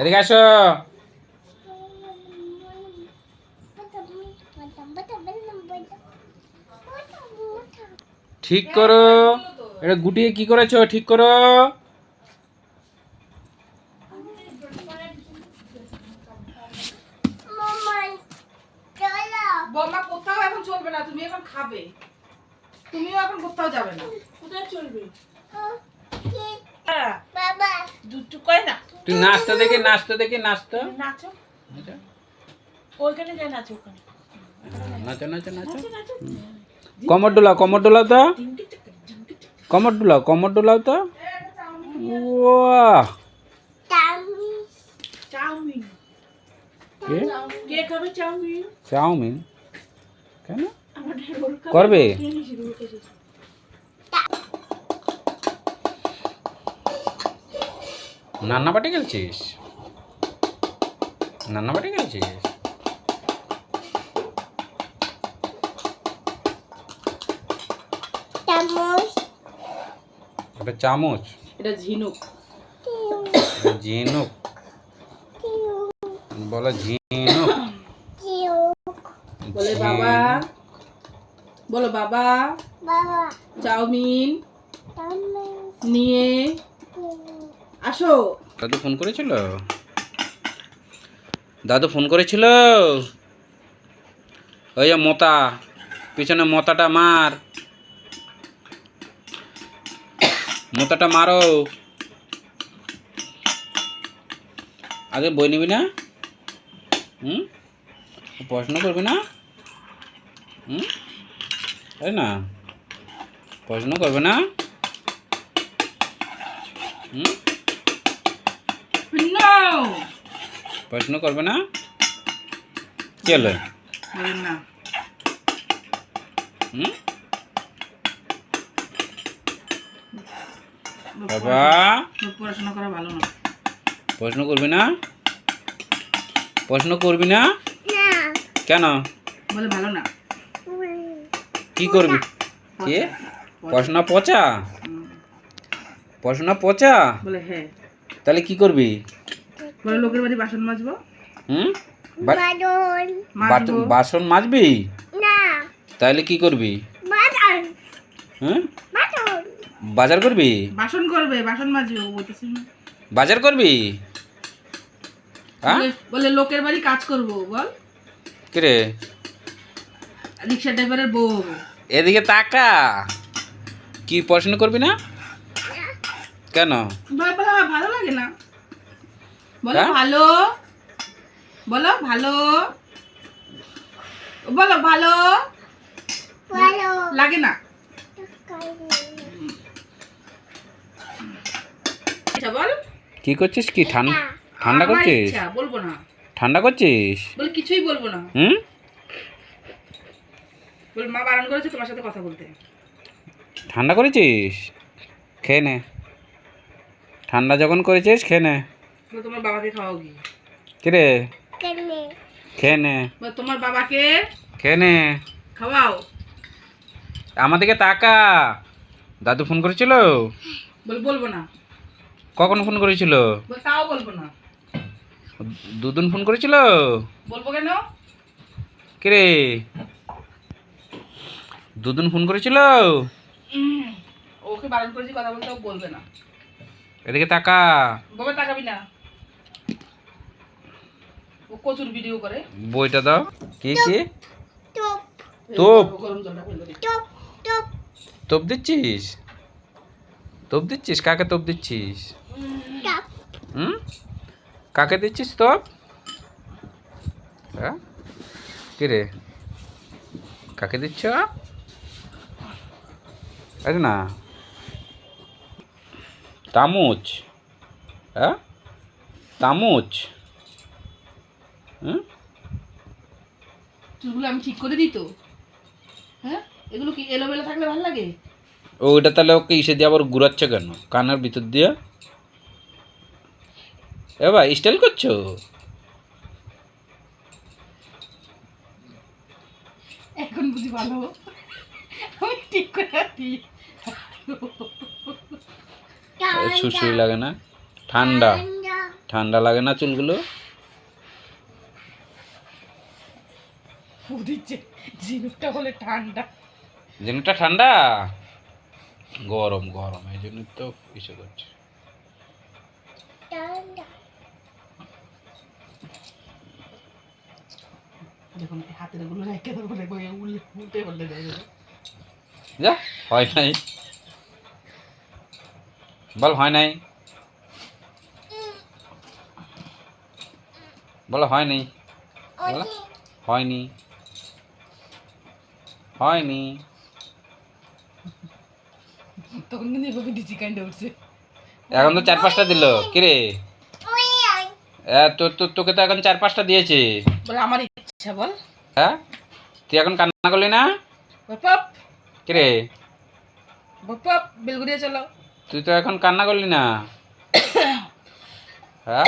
এদিকে আসো। ঠিক করো। এটা গুটিয়ে কি করেছ? ঠিক করো। বৌমা কোথাও এখন চলবে না তুমি এখন খাবে। তুমিও এখন কোথাও যাবে না। কোথায় চলবে? হ্যাঁ, বাবা দুটু করে না। তুই নাচতে দেখে নাচতে দেখে তুমি নাচো। ওইখানে নাচো ওখানে। নাচো নাচো কমর ডোলাও কমর ডোলাও তো। কমর ডোলাও কমর ডোলাও তো। ওয়াহ চাউমিন। কেন? করবে? নান্না পাটি খেলছিস? নান্না পাটি খেলছিস এটা চামচ। এটা ঝিনুক। ঝিনুক। বলো ঝিনুক। বলে বাবা। বলো বাবা। চাউমিন। নিয়ে। আসো। দাদু ফোন করেছিল? দাদু ফোন করেছিল? ওই যে মোতা, পিছনে মোতাটা মার। মোতাটা মারো। আগে বই নিবি না? হুম? পড়াশোনা করবি না? হুম? তাই না, পড়াশোনা করবে না? পড়াশোনা করবে না? হুম? বাবা। পড়াশোনা করা ভালো না। পড়াশোনা করবি না? পড়াশোনা করবি না? কেন? বলে ভালো না। কি করবি? কে? পড়াশোনা পচা। পড়াশোনা পচা? বলে হ্যাঁ। তাহলে কি করবি? বলে লোকের বাড়ি বাসন মাজবো? হুম? মাজবো। বাসন মাজবি? তাহলে কি করবি? হুম? বাজার করবি? বাসন করবে বাসন মাজবে ও বলতেছি। না। বাজার করবি? হ্যাঁ? বলে- বলে লোকের বাড়ি কাজ করব বল। কিরে? রিক্সা ড্রাইভারের বউ হব। এদিকে তাকা। কি পড়াশোনা করবি না? কেন? বলে বলে আমার ভালো লাগে না। বলো হ্যাঁ? ভালো। বলো ভালো। বলো ভালো। লাগে না? আচ্ছা বল। কি করছিস কি? ঠান্ডা ঠান্ডা করছিস? বলব না। ঠান্ডা করছিস? বল কিছুই বলব না। হুম? বল মা বারণ করেছে তোমার সাথে কথা বলতে। ঠান্ডা করেছিস? খেয়ে নে। ঠান্ডা যখন করেছিস খেয়ে নে। তোমার বাবাকে খাওয়াও কি কিরে? খেয়ে নে তোমার বাবাকে খেয়ে নে খাওয়াও। আমার দিকে তাকা। দাদু ফোন করেছিল? বল বলব না। কখন ফোন করেছিল? বল তাও বলব না। দুদিন ফোন করেছিল? বলব কেন? কিরে? দুদিন ফোন করেছিল? ওকে বারণ করেছি কথা বলতে বলবে না। এদিকে তাকা। বাবা তাকাবি না। ও কচুর ভিডিও করে। বইটা দাও। কি কি? তোপ। তোপ দিচ্ছিস? তোপ দিচ্ছিস? কাকে তোপ দিচ্ছিস. হুম? কাকে দিচ্ছিস তোপ? হ্যাঁ? কিরে? কাকে দিচ্ছ? আরে না। তামুচ। হ্যাঁ? তামুচ। হুম চুলগুলো আমি ঠিক করে দিই তো। হ্যাঁ? এগুলো কি এলোমেলো থাকলে ভালো লাগে? ও ওটা তাহলে ওকে ইসে দিয়ে আবার ঘুরাচ্ছে কেন? কানের ভিতর দিয়ে? এ ভাই স্টাইল করছ? এখন বুঝি ভালো আমি ঠিক করে দিই। লাগে না। ঠান্ডা। ঠান্ডা লাগে না চুলগুলো? ফু দিচ্ছে ঝিনুকটা বলে ঠান্ডা। জিনিসটা ঠান্ডা? গরম গরম এই জন্য তো ইসে করছে ঠান্ডা। দেখুন হাতেরগুলো রেখে দেবো দেখব উল্টে উল্টে উল্টে যা হয় নাই। বল হয় নাই। বলো হয় নাই। বলো। হয়নি। হয়নি তখন কিন্তু এভাবে ডিচি কাইন্ডে উঠছে এখন তো চার পাঁচটা দিল। কিরে ওই ওই এ, তো তো- তোকে তো এখন চার পাঁচটা দিয়েছে। বলে আমার ইচ্ছা বল। হ্যাঁ? তুই এখন কান্না করলি না? বাপাপ কিরে বাপাপ বেলগুড়িয়া চলো। তুই তো এখন কান্না করলি না? হ্যাঁ?